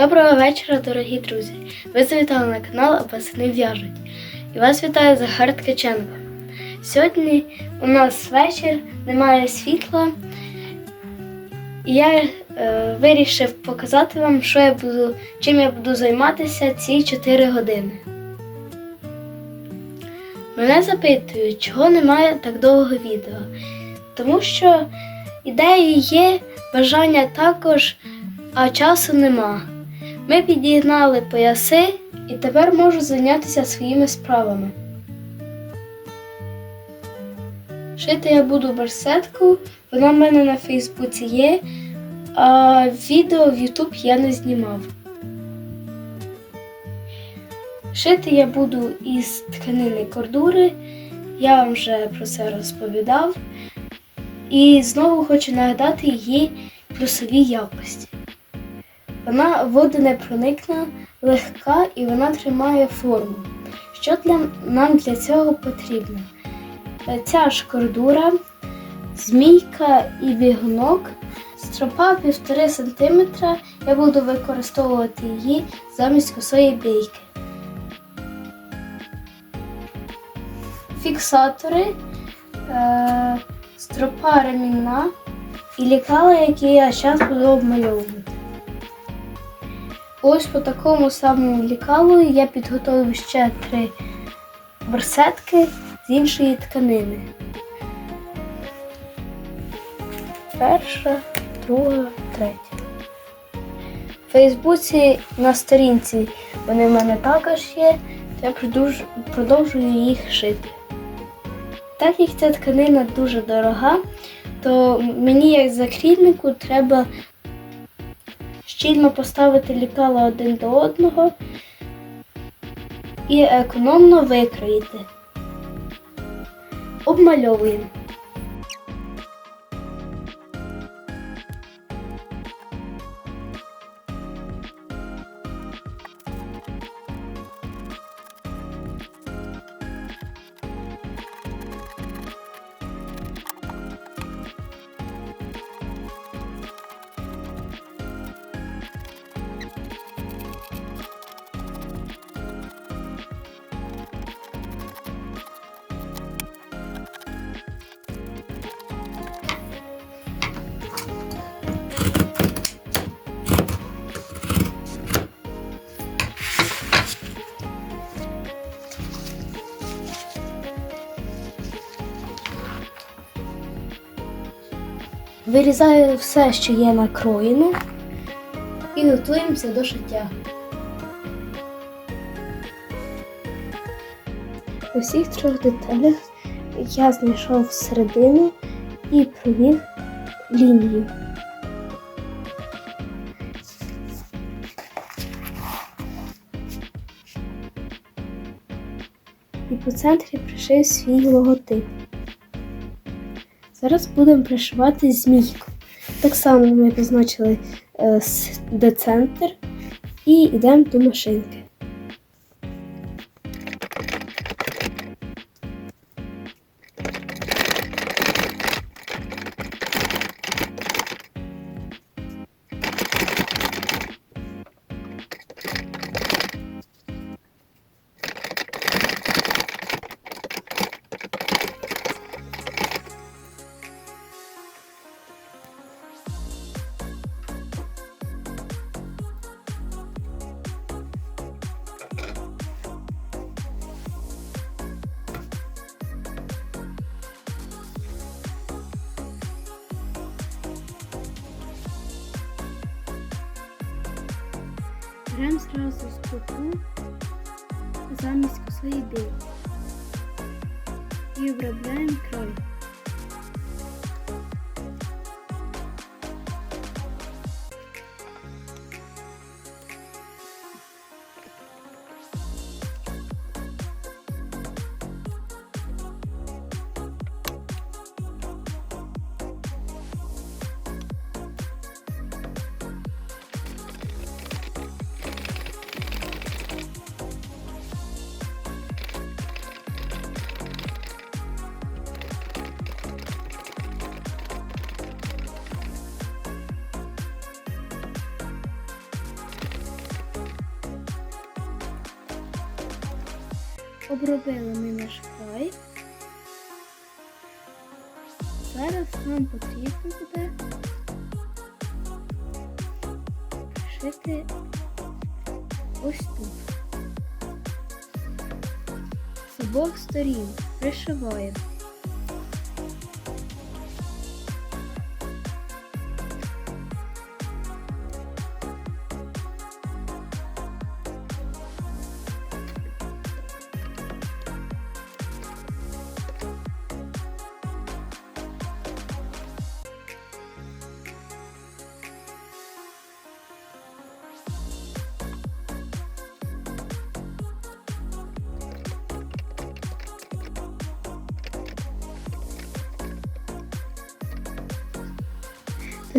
Доброго вечора, дорогі друзі! Ви завітали на канал «А пацани в'яжуть. І вас вітає Захар Ткаченко. Сьогодні у нас вечір, немає світла. І я е, вирішив показати вам, що я буду, чим я буду займатися ці 4 години. Мене запитують, чого немає так довго відео. Тому що ідеї є, бажання також, а часу нема. Ми підігнали пояси і тепер можу зайнятися своїми справами. Шити я буду барсетку, вона в мене на Фейсбуці є, а відео в YouTube я не знімав. Шити я буду із тканини кордури, я вам вже про це розповідав. І знову хочу нагадати її плюсові якості. Вона водонепроникна, легка і вона тримає форму. Що для, нам для цього потрібно? Е, Ця ж кордура, змійка і бігунок, стропа 1,5 см. Я буду використовувати її замість косої бійки. Фіксатори, е, стропа ремінна і лікала, які я зараз буду обмальовувати. Ось по такому самому лікалу я підготовив ще три барсетки з іншої тканини. Перша, друга, третя. В Фейсбуці на сторінці вони в мене також є, я продовжую їх шити. Так як ця тканина дуже дорога, то мені як закрійнику треба щільно поставити лікала один до одного і економно викроїти. Обмальовуємо. Вирізаю все, що є накроєне, і готуємося до шиття. У всіх трьох деталях я знайшов середину і провів лінію. І по центрі пришив свій логотип. Зараз будемо пришивати змійку. Так само ми позначили е, де центр і йдемо до машинки. Беремо зразу стопу замість косої бійки і обробляємо край. Обробили ми наш край. Зараз нам потрібно буде пришити ось тут. З обох сторін пришиваємо.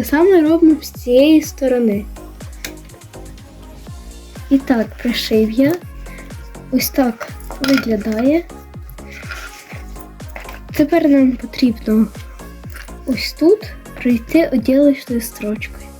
Те саме робимо з цієї сторони. І так, пришив я. Ось так виглядає. Тепер нам потрібно ось тут пройти оділочною строчкою.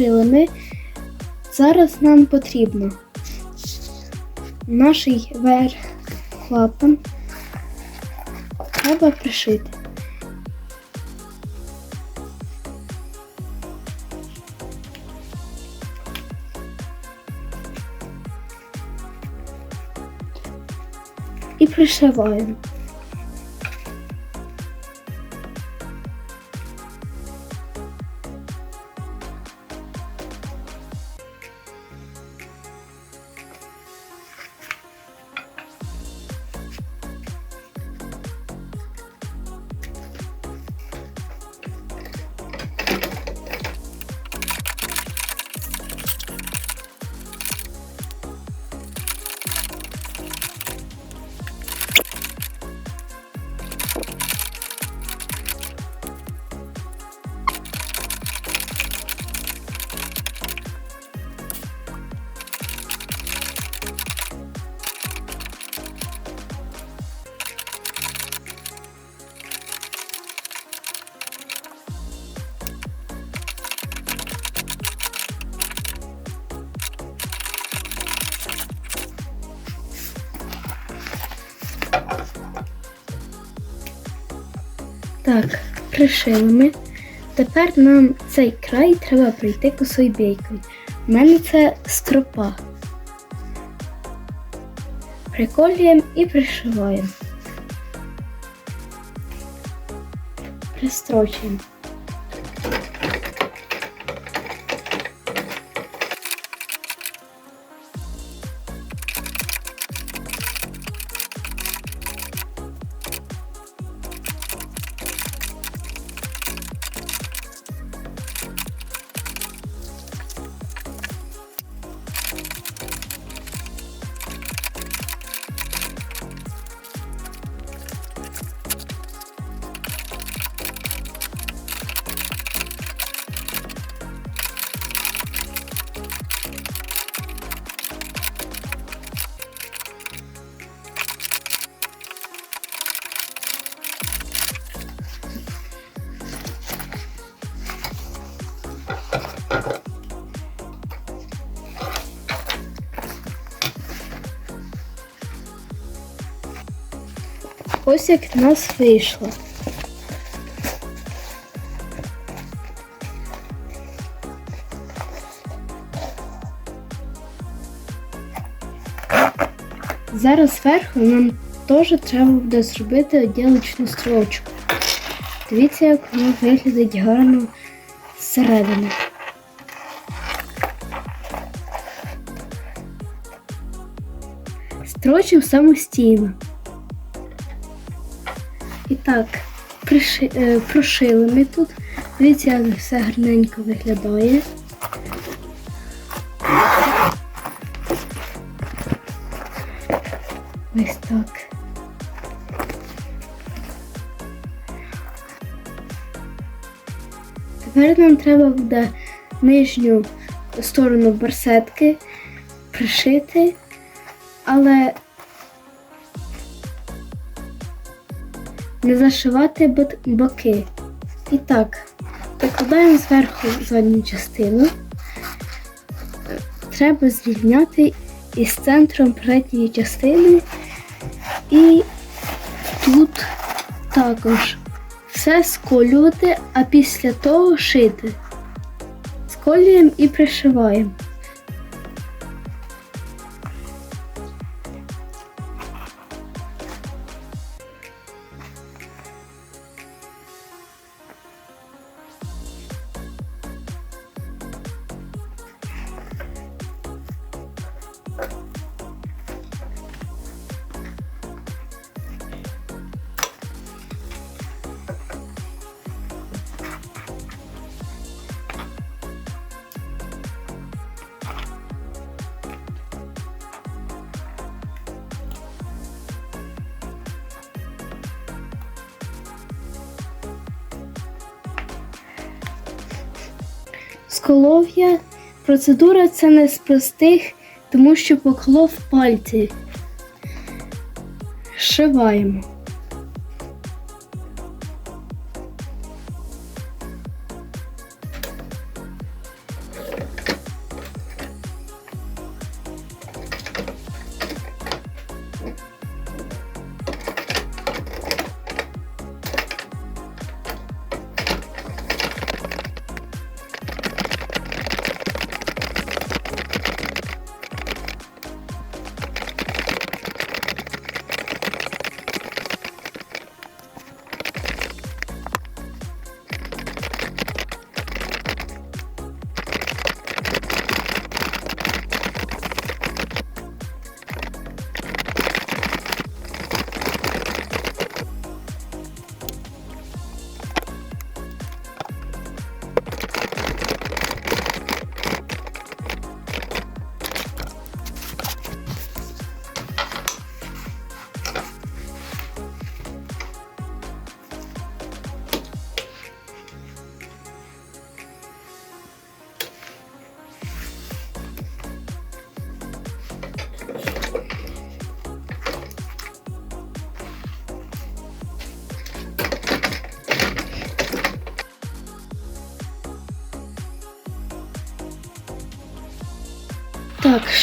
Шили ми. Зараз нам потрібно наш верх клапан треба пришити. І пришиваємо. Пришили ми. Тепер нам цей край треба пройти косою бійкою. У мене це стропа. Приколюємо і пришиваємо. Пристрочуємо. Ось як в нас вийшло. Зараз зверху нам теж треба буде зробити оділочну строчку. Дивіться, як воно виглядить гарно зсередини. Строчимо самостійно. І так, приши, е, прошили ми тут. Дивіться, як все гарненько виглядає. Ось так. Тепер нам треба буде нижню сторону барсетки пришити, але не зашивати боки. І так, прикладаємо зверху задню частину. Треба зрівняти із центром передньої частини. І тут також все сколювати, а після того шити. Сколюємо і пришиваємо. Сколов'я процедура це не з простих, тому що поклов пальці. Шиваємо.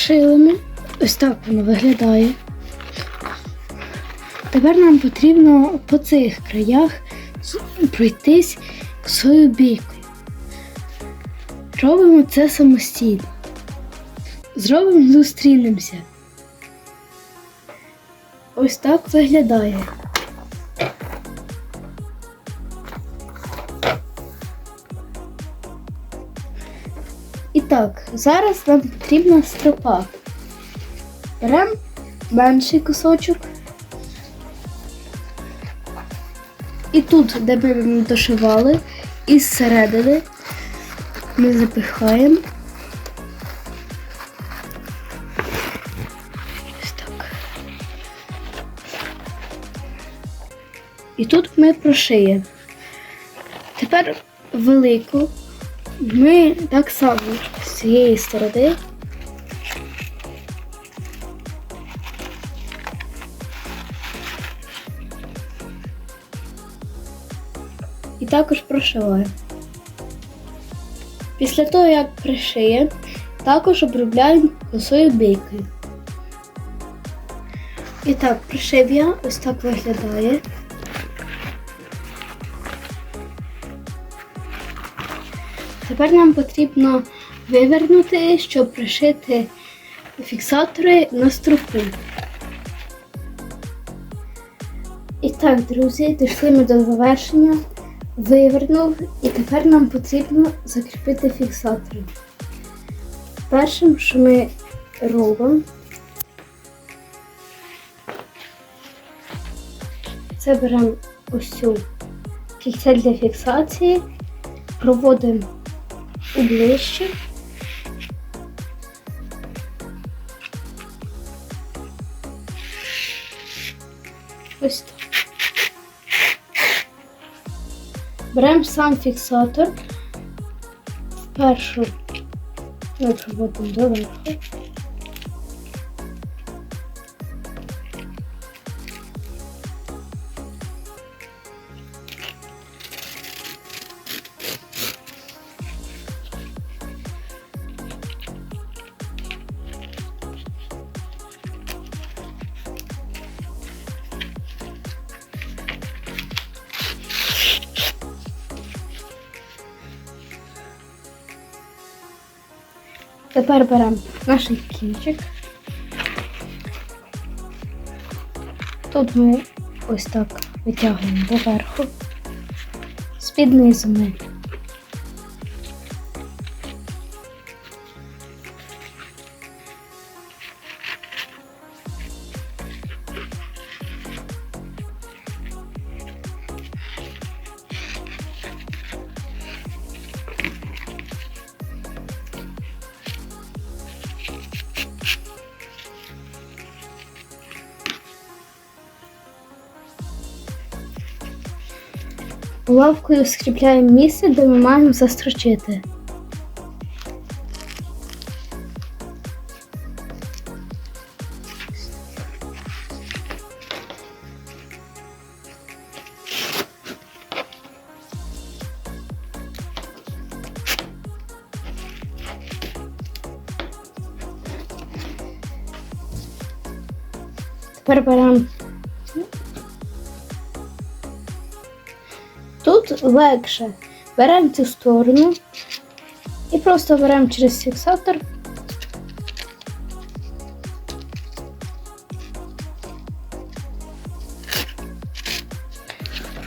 Так, шили ми. Ось так воно виглядає. Тепер нам потрібно по цих краях пройтись косою бійкою. Робимо це самостійно. Зробимо, зустрінемося. Ось так виглядає. Так, зараз нам потрібна стропа. Беремо менший кусочок. І тут, де ми дошивали, із середини ми запихаємо. І тут ми прошиємо. Тепер велику ми так само з цієї сторони. І також прошиваємо. Після того, як пришиємо, також обробляємо косою бійкою. І так, пришив я, ось так виглядає. Тепер нам потрібно вивернути, щоб пришити фіксатори на струпу. І так, друзі, дійшли ми до завершення. Вивернув, і тепер нам потрібно закріпити фіксатори. Першим, що ми робимо, це беремо ось цю кільце для фіксації, проводимо у ближче. Ось так. Беремо сам фіксатор. Першу ми проводимо доверху. Тепер беремо наш кінчик. Тут ми ось так витягуємо доверху. З-під низу ми Лавкою скріпляємо місце, де ми маємо застрочити. Тепер беремо легше. Беремо цю сторону і просто беремо через фіксатор.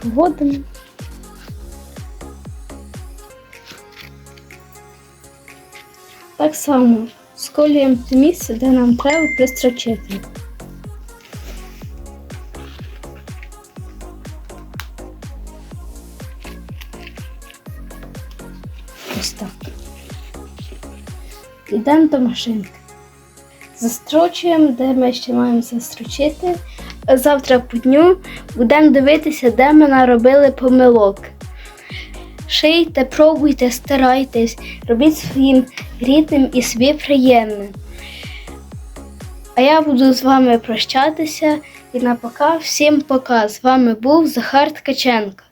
Проводимо. Так само сколюємо те місце, де нам треба пристрочити. Ось. Йдемо до машинки. Застрочуємо, де ми ще маємо застрочити. Завтра по дню будемо дивитися, де ми наробили помилок. Шийте, пробуйте, старайтесь, робіть своїм рідним і собі приємним. А я буду з вами прощатися і на пока всім пока. З вами був Захар Ткаченко.